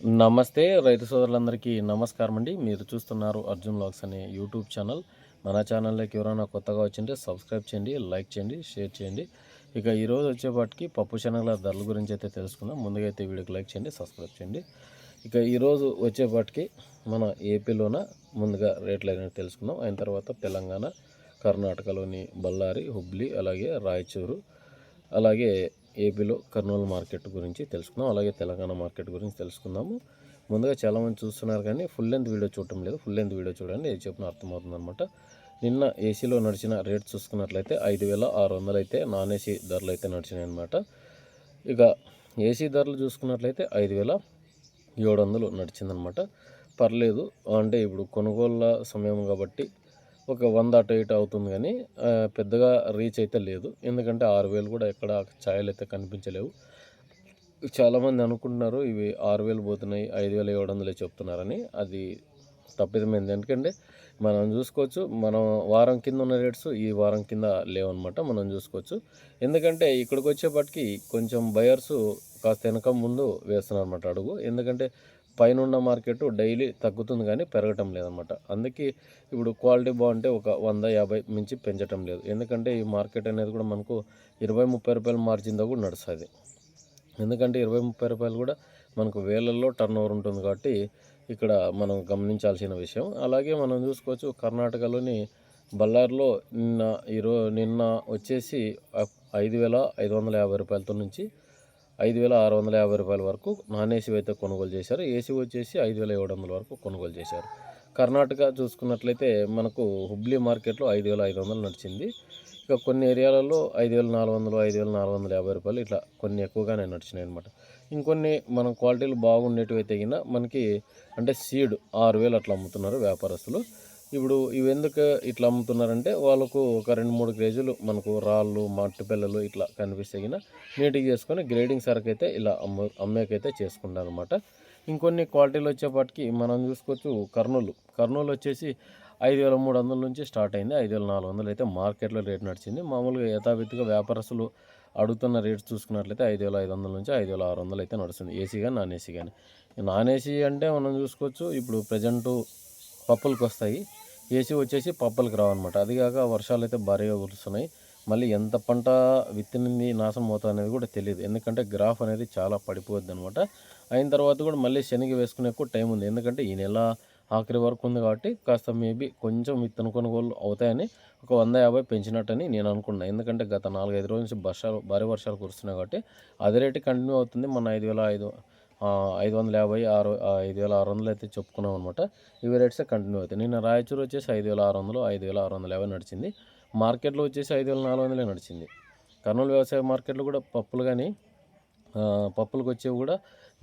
నమస్తే రైతు సోదరులందరికీ నమస్కారం అండి. మీరు చూస్తున్నారు అర్జున్ లాగ్స్ అనే యూట్యూబ్ ఛానల్. మన ఛానల్లోకి ఎవరైనా కొత్తగా వచ్చింటే సబ్స్క్రైబ్ చేయండి లైక్ చేయండి షేర్ చేయండి. ఇక ఈరోజు వచ్చేపాటికి పప్పు శనగల ధరల గురించి అయితే తెలుసుకుందాం. ముందుగా అయితే వీడియోకి లైక్ చేయండి సబ్స్క్రైబ్ చేయండి. ఇక ఈరోజు వచ్చేపాటికి మన ఏపీలోన ముందుగా రేట్లు అనేది తెలుసుకుందాం. అయిన తర్వాత తెలంగాణ కర్ణాటకలోని బళ్ళారి హుబ్లీ అలాగే రాయచూరు అలాగే ఏపీలో కర్నూలు మార్కెట్ గురించి తెలుసుకుందాం. అలాగే తెలంగాణ మార్కెట్ గురించి తెలుసుకుందాము. ముందుగా చాలామంది చూస్తున్నారు కానీ ఫుల్ లెంత్ వీడియో చూడటం లేదు. ఫుల్ లెంత్ వీడియో చూడండి ఏది చెప్పిన అర్థమవుతుందనమాట నిన్న ఏసీలో నడిచిన రేట్ చూసుకున్నట్లయితే ఐదు వేల ఆరు వందలు అయితే నాన్ ఏసీ ధరలు అయితే నడిచినాయి అనమాట ఇక ఏసీ ధరలు చూసుకున్నట్లయితే ఐదు వేల ఏడు వందలు నడిచిందనమాట పర్లేదు అంటే ఇప్పుడు కొనుగోళ్ళ సమయం కాబట్టి ఒక వంద అటు ఇటు అవుతుంది కానీ పెద్దగా రీచ్ అయితే లేదు. ఎందుకంటే ఆరు వేలు కూడా ఎక్కడ ఛాయలు అయితే కనిపించలేవు. చాలామంది అనుకుంటున్నారు ఇవి ఆరు వేలు పోతున్నాయి ఐదు వేల ఏడు వందలే చెప్తున్నారని. అది తప్పిదమైంది. ఎందుకంటే మనం చూసుకోవచ్చు మనం వారం కింద ఉన్న రేట్స్ ఈ వారం కింద లేవన్నమాట. మనం చూసుకోవచ్చు. ఎందుకంటే ఇక్కడికి వచ్చేపటికి కొంచెం బయర్స్ కాస్త వెనక ముందు వేస్తున్నారు అనమాట అడుగు. ఎందుకంటే పైన ఉన్న మార్కెట్ డైలీ తగ్గుతుంది కానీ పెరగటం లేదన్నమాట. అందుకే ఇప్పుడు క్వాలిటీ బాగుంటే ఒక వంద యాభై మించి పెంచటం లేదు. ఎందుకంటే ఈ మార్కెట్ అనేది కూడా మనకు ఇరవై ముప్పై రూపాయల మార్జిన్తో కూడా నడుస్తుంది. ఎందుకంటే ఇరవై ముప్పై రూపాయలు కూడా మనకు వేలల్లో టర్న్ ఓవర్ ఉంటుంది కాబట్టి ఇక్కడ మనం గమనించాల్సిన విషయం. అలాగే మనం చూసుకోవచ్చు కర్ణాటకలోని బళ్ళారిలో నిన్న ఈరో నిన్న వచ్చేసి ఐదు వేల ఐదు వందల యాభై రూపాయలతో నుంచి ఐదు వేల ఆరు వందల యాభై రూపాయల వరకు నాన్ ఏసీ అయితే కొనుగోలు చేశారు. ఏసీ వచ్చేసి ఐదు వేల ఏడు వందల వరకు కొనుగోలు చేశారు. కర్ణాటక చూసుకున్నట్లయితే మనకు హుబ్లీ మార్కెట్లో ఐదు వేల ఐదు వందలు నడిచింది. ఇక కొన్ని ఏరియాలలో ఐదు వేల నాలుగు వందలు ఐదు వేల నాలుగు వందల యాభై రూపాయలు ఇట్లా కొన్ని ఎక్కువగానే నడిచినాయి అనమాట ఇంకొన్ని మనం క్వాలిటీలు బాగుండేటివి అయితే మనకి అంటే సీడ్ ఆరు వేలు అట్లా అమ్ముతున్నారు వ్యాపారస్తులు. ఇప్పుడు ఇవి ఎందుకు ఇట్లా అమ్ముతున్నారంటే వాళ్ళకు ఒక రెండు మూడు కేజీలు మనకు రాళ్ళు మట్టి పిల్లలు ఇట్లా కనిపిస్తాయిన నీట్గా చేసుకొని గ్రేడింగ్ సరుకు అయితే ఇలా అమ్మ అమ్మేకైతే చేసుకుంటారు అనమాట ఇంకొన్ని క్వాలిటీలు వచ్చేపాటికి మనం చూసుకోవచ్చు కర్నూలు. కర్నూలు వచ్చేసి ఐదు వేల మూడు వందల నుంచి స్టార్ట్ అయింది. ఐదు వేల నాలుగు వందలు అయితే మార్కెట్లో రేట్ నడిచింది. మామూలుగా యథావిధిగా వ్యాపారస్తులు అడుగుతున్న రేట్ చూసుకున్నట్లయితే ఐదు వేల ఐదు వందల నుంచి ఐదు వేల ఆరు వందలు అయితే నడుస్తుంది. ఏసీ కానీ నాన్ ఏసీ కానీ నాన్ ఏసీ అంటే మనం చూసుకోవచ్చు ఇప్పుడు ప్రజెంటు పప్పులకు వస్తాయి ఏసీ వచ్చేసి పప్పులకు రావన్నమాట. అది కాక వర్షాలు అయితే భారీగా కురుస్తున్నాయి. మళ్ళీ ఎంత పంట విత్తనింది నాశనం అవుతుంది అనేది కూడా తెలియదు ఎందుకంటే గ్రాఫ్ అనేది చాలా పడిపోద్ది అనమాట అయిన తర్వాత కూడా మళ్ళీ శనగ వేసుకునే ఎక్కువ టైం ఉంది. ఎందుకంటే ఈ నెల ఆఖరి వరకు ఉంది కాబట్టి కాస్త మేబీ కొంచెం విత్తన కొనుగోలు అవుతాయని ఒక వంద యాభై పెంచినట్టని నేను అనుకున్నాను ఎందుకంటే గత నాలుగైదు రోజుల నుంచి వర్షాలు భారీ వర్షాలు కురుస్తున్నాయి కాబట్టి అదే రేటు కంటిన్యూ అవుతుంది. మన ఐదు వేల ఐదు ఐదు వందల యాభై ఆరు ఐదు వేల ఆరు వందలు అయితే చెప్పుకున్నాం అనమాట ఇవి రేట్సే కంటిన్యూ అవుతాయి. నిన్న రాయచూరు వచ్చేసి ఐదు వేల ఆరు వందలు ఐదు వేల ఆరు వందల యాభై నడిచింది. మార్కెట్లో వచ్చేసి ఐదు వేల నాలుగు వందలే నడిచింది. కర్నూలు వ్యవసాయ మార్కెట్లో కూడా పప్పులు కానీ పప్పులకు వచ్చేవి కూడా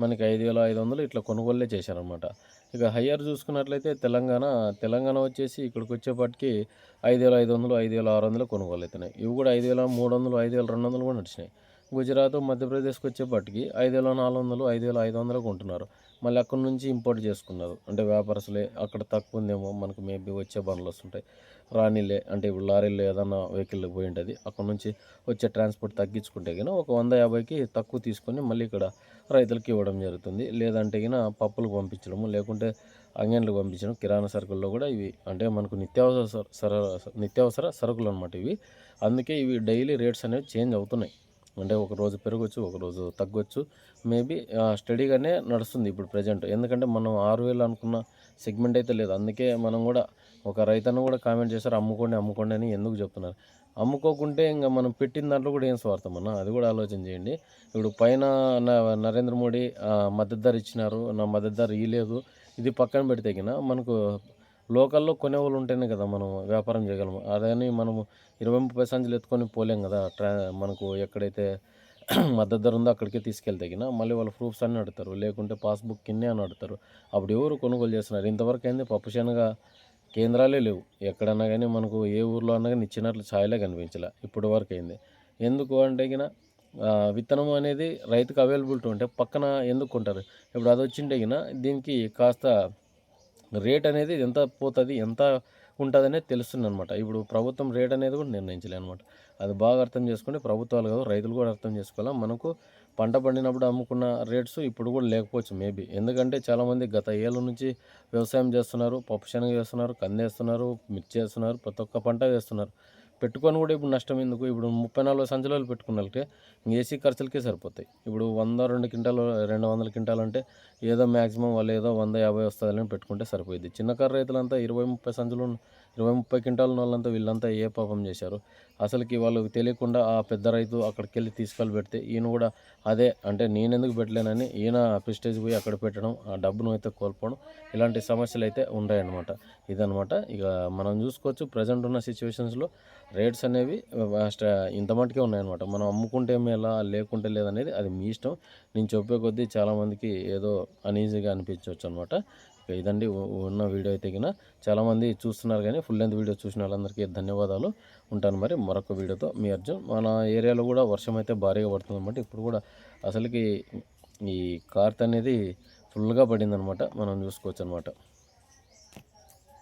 మనకి ఐదు వేల ఐదు వందలు ఇట్లా కొనుగోలే చేశారనమాట ఇక హయ్యర్ చూసుకున్నట్లయితే తెలంగాణ తెలంగాణ వచ్చేసి ఇక్కడికి వచ్చేపాటికి ఐదు వేల ఐదు వందలు ఐదు వేల ఆరు వందలు కొనుగోలు అవుతున్నాయి ఇవి కూడా ఐదు వేల మూడు వందలు ఐదు వేల రెండు వందలు కూడా నడిచినాయి. గుజరాత్ మధ్యప్రదేశ్కి వచ్చేపాటికి ఐదు వేల నాలుగు వందలు ఐదు వేల ఐదు వందలు కొంటున్నారు. మళ్ళీ అక్కడ నుంచి ఇంపోర్ట్ చేసుకున్నారు. అంటే వ్యాపారస్తులే అక్కడ తక్కువ ఉందేమో మనకు మేబీ వచ్చే బండ్లు వస్తుంటాయి. రానిలే అంటే ఇప్పుడు లారీలో ఏదన్నా వెహికల్ పోయి ఉంటుంది అక్కడ నుంచి వచ్చే ట్రాన్స్పోర్ట్ తగ్గించుకుంటే గిన ఒక వంద యాభైకి తక్కువ తీసుకొని మళ్ళీ ఇక్కడ రైతులకి ఇవ్వడం జరుగుతుంది. లేదంటే గిన పప్పులు పంపించడము లేకుంటే అంగన్లకు పంపించడం కిరాణా సరుకుల్లో కూడా ఇవి అంటే మనకు నిత్యావసర సర- సర నిత్యావసర సరుకులు అనమాట ఇవి. అందుకే ఇవి డైలీ రేట్స్ అనేవి చేంజ్ అవుతున్నాయి. అంటే ఒక రోజు పెరగచ్చు ఒకరోజు తగ్గొచ్చు. మేబీ స్టడీగానే నడుస్తుంది ఇప్పుడు ప్రజెంట్. ఎందుకంటే మనం ఆరు వేలు అనుకున్న సెగ్మెంట్ అయితే లేదు. అందుకే మనం కూడా ఒక రైతన్న కూడా కామెంట్ చేశారు అమ్ముకోండి అమ్ముకోండి అని ఎందుకు చెప్తున్నారు. అమ్ముకోకుంటే ఇంకా మనం పెట్టిన దాంట్లో కూడా ఏం స్వార్థం అన్న? అది కూడా ఆలోచన చేయండి. ఇప్పుడు పైన నరేంద్ర మోడీ మద్దతు ధర ఇచ్చినారు నా మద్దతు ధర ఇవ్వలేదు ఇది పక్కన పెడితే గిన మనకు లోకల్లో కొనేవాళ్ళు ఉంటేనే కదా మనం వ్యాపారం చేయగలము. అదని మనము ఇరవై ముప్పై సంచులు ఎత్తుకొని పోలేం కదా. ట్రా మనకు ఎక్కడైతే మద్దతు ధర ఉందో అక్కడికే తీసుకెళ్తేగిన మళ్ళీ వాళ్ళ ప్రూఫ్స్ అన్నీ అడుగుతారు. లేకుంటే పాస్బుక్ కిన్నే అని అడుగుతారు. అప్పుడు ఎవరు కొనుగోలు చేస్తున్నారు? ఇంతవరకు అయింది పప్పు శనగ కేంద్రాలే లేవు. ఎక్కడన్నా కానీ మనకు ఏ ఊర్లో అన్నా కానీ ఇచ్చినట్లు ఛాయలే కనిపించలే. ఇప్పటి వరకు అయింది ఎందుకు అంటే గిన విత్తనం అనేది రైతుకు అవైలబిలిటీ ఉంటే పక్కన ఎందుకు కొంటారు? ఇప్పుడు అది వచ్చింటే గిన దీనికి కాస్త రేట్ అనేది ఎంత పోతుంది ఎంత ఉంటుంది అనేది తెలుస్తుంది అనమాట ఇప్పుడు ప్రభుత్వం రేట్ అనేది కూడా నిర్ణయించలే అనమాట అది బాగా అర్థం చేసుకుంటే ప్రభుత్వాలు కాదు రైతులు కూడా అర్థం చేసుకోవాలి? మనకు పంట పండినప్పుడు అమ్ముకున్న రేట్స్ ఇప్పుడు కూడా లేకపోవచ్చు మేబీ. ఎందుకంటే చాలామంది గత ఏళ్ళ నుంచి వ్యవసాయం చేస్తున్నారు పప్పు శనగ వేస్తున్నారు కంది వేస్తున్నారు మిర్చి వేస్తున్నారు ప్రతి ఒక్క పంట వేస్తున్నారు. పెట్టుకొని కూడా ఇప్పుడు నష్టం ఎందుకు? ఇప్పుడు ముప్పై నాలుగు సంచులు పెట్టుకున్నట్టే ఏసీ ఖర్చులకే సరిపోతాయి. ఇప్పుడు వంద రెండు క్వింటాలు రెండు వందల క్వింటాలు అంటే ఏదో మ్యాక్సిమం వాళ్ళు ఏదో వంద యాభై వస్తుందని పెట్టుకుంటే సరిపోయింది చిన్నకారు రైతులంతా ఇరవై ముప్పై సంచులు ఇరవై ముప్పై క్వింటాల వాళ్ళంతా వీళ్ళంతా ఏ పాపం చేశారు? అసలుకి వాళ్ళకి తెలియకుండా ఆ పెద్ద రైతు అక్కడికి వెళ్ళి తీసుకెళ్ళి పెడితే ఈయన కూడా అదే అంటే నేను ఎందుకు పెట్టలేనని ఈయన ప్రిస్టేజ్ పోయి అక్కడ పెట్టడం ఆ డబ్బును అయితే కోల్పోవడం ఇలాంటి సమస్యలు అయితే ఉన్నాయన్నమాట ఇదనమాట ఇక మనం చూసుకోవచ్చు ప్రజెంట్ ఉన్న సిచ్యువేషన్స్లో రేట్స్ అనేవి ఇంత మటుకే ఉన్నాయన్నమాట. మనం అమ్ముకుంటే ఎలా లేకుంటే లేదనేది అది మీ ఇష్టం. నేను చెప్పే కొద్దీ చాలామందికి ఏదో అనీజీగా అనిపించవచ్చు అనమాట ఇదండి ఉన్న వీడియో అయితే కిన చాలామంది చూస్తున్నారు కానీ ఫుల్ లెంత్ వీడియో చూసిన వాళ్ళందరికీ ధన్యవాదాలు. ఉంటాను మరి మరొక వీడియోతో. మీ అర్జున్ మన ఏరియాలో కూడా వర్షం అయితే భారీగా పడుతుంది అనమాట ఇప్పుడు కూడా అసలుకి ఈ కార్త్ అనేది ఫుల్గా పడిందనమాట మనం చూసుకోవచ్చు అనమాట